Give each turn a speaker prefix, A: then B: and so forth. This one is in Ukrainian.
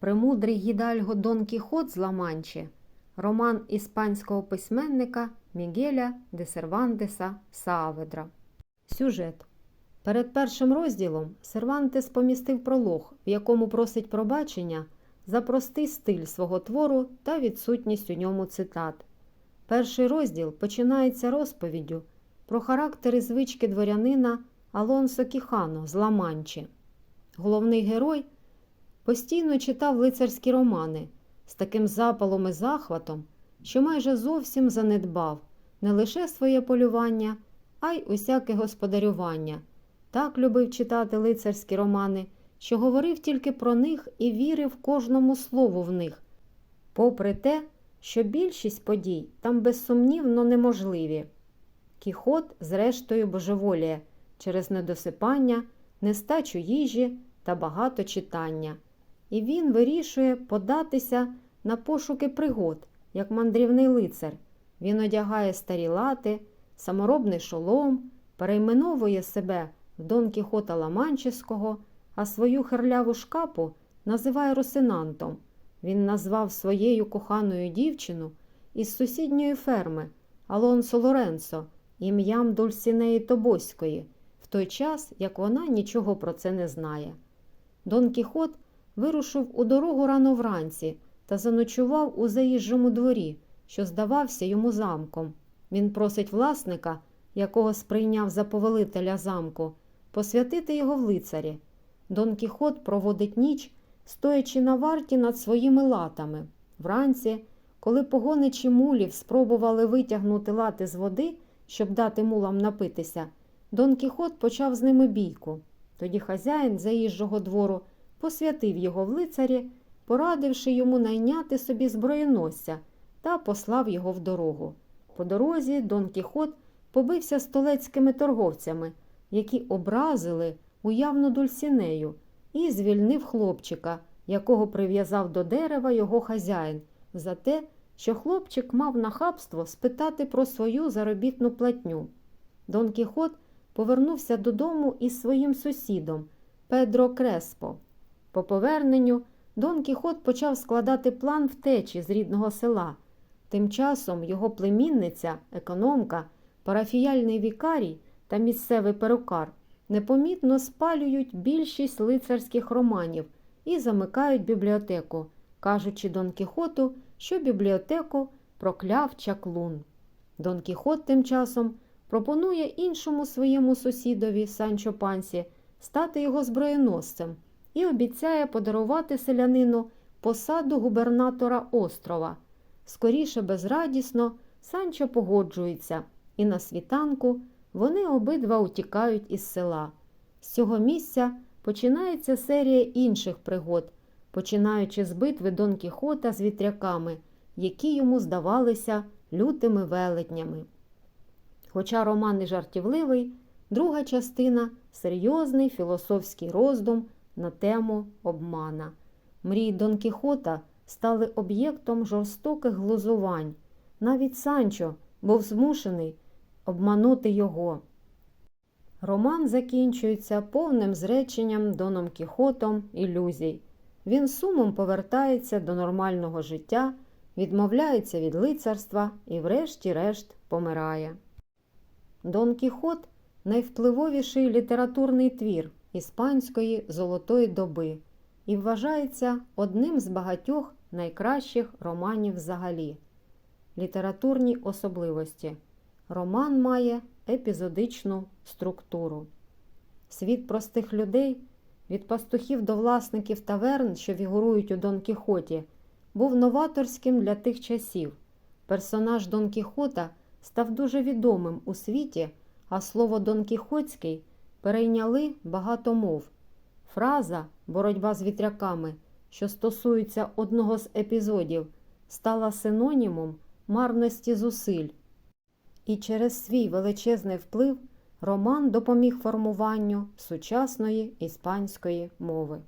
A: Премудрий гідальго Дон Кіхот з Ла-Манчі роман іспанського письменника Мігеля де Сервантеса Сааведра. Сюжет. Перед першим розділом Сервантес помістив пролог, в якому просить пробачення за простий стиль свого твору та відсутність у ньому цитат. Перший розділ починається розповіддю про характери звички дворянина Алонсо Кіхано з Ла-Манчі. Головний герой постійно читав лицарські романи з таким запалом і захватом, що майже зовсім занедбав не лише своє полювання, а й усяке господарювання. Так любив читати лицарські романи, що говорив тільки про них і вірив кожному слову в них, попри те, що більшість подій там безсумнівно неможливі. Кіхот, зрештою, божеволіє через недосипання, нестачу їжі та багато читання. І він вирішує податися на пошуки пригод, як мандрівний лицар. Він одягає старі лати, саморобний шолом, перейменовує себе в Дон Кіхота Ламанческого, а свою херляву шкапу називає Росинантом. Він назвав своєю коханою дівчину із сусідньої ферми Алонсо Лоренцо ім'ям Дульсінеї Тобоської, в той час, як вона нічого про це не знає. Дон Кіхот вирушив у дорогу рано вранці та заночував у заїжджому дворі, що здавався йому замком. Він просить власника, якого сприйняв за повелителя замку, посвятити його в лицарі. Дон Кіхот проводить ніч, стоячи на варті над своїми латами. Вранці, коли погоничі мулів спробували витягнути лати з води, щоб дати мулам напитися, Дон Кіхот почав з ними бійку. Тоді хазяїн заїжджого двору посвятив його в лицарі, порадивши йому найняти собі зброєносця та послав його в дорогу. По дорозі Дон Кіхот побився з толецькими торговцями, які образили уявну дульсінею, і звільнив хлопчика, якого прив'язав до дерева його хазяїн, за те, що хлопчик мав нахабство спитати про свою заробітну платню. Дон Кіхот повернувся додому із своїм сусідом Педро Креспо. По поверненню Дон Кіхот почав складати план втечі з рідного села. Тим часом його племінниця, економка, парафіяльний вікарій та місцевий перукар непомітно спалюють більшість лицарських романів і замикають бібліотеку, кажучи Дон Кіхоту, що бібліотеку прокляв чаклун. Дон Кіхот тим часом пропонує іншому своєму сусідові Санчо Пансі стати його зброєносцем і обіцяє подарувати селянину посаду губернатора острова. Скоріше безрадісно Санчо погоджується, і на світанку вони обидва утікають із села. З цього місця починається серія інших пригод, починаючи з битви Дон Кіхота з вітряками, які йому здавалися лютими велетнями. Хоча роман і жартівливий, друга частина серйозний філософський роздум на тему обмана. Мрії Дон Кіхота стали об'єктом жорстоких глузувань. Навіть Санчо був змушений обманути його. Роман закінчується повним зреченням Доном Кіхотом ілюзій. Він сумом повертається до нормального життя, відмовляється від лицарства і, врешті-решт, помирає. Дон Кіхот найвпливовіший літературний твір іспанської золотої доби і вважається одним з багатьох найкращих романів взагалі. Літературні особливості. Роман має епізодичну структуру. Світ простих людей від пастухів до власників таверн, що фігурують у Дон Кіхоті, був новаторським для тих часів. Персонаж Дон Кіхота став дуже відомим у світі, а слово Дон Кіхотський перейняли багато мов. Фраза боротьба з вітряками, що стосується одного з епізодів, стала синонімом марності зусиль. І через свій величезний вплив роман допоміг формуванню сучасної іспанської мови.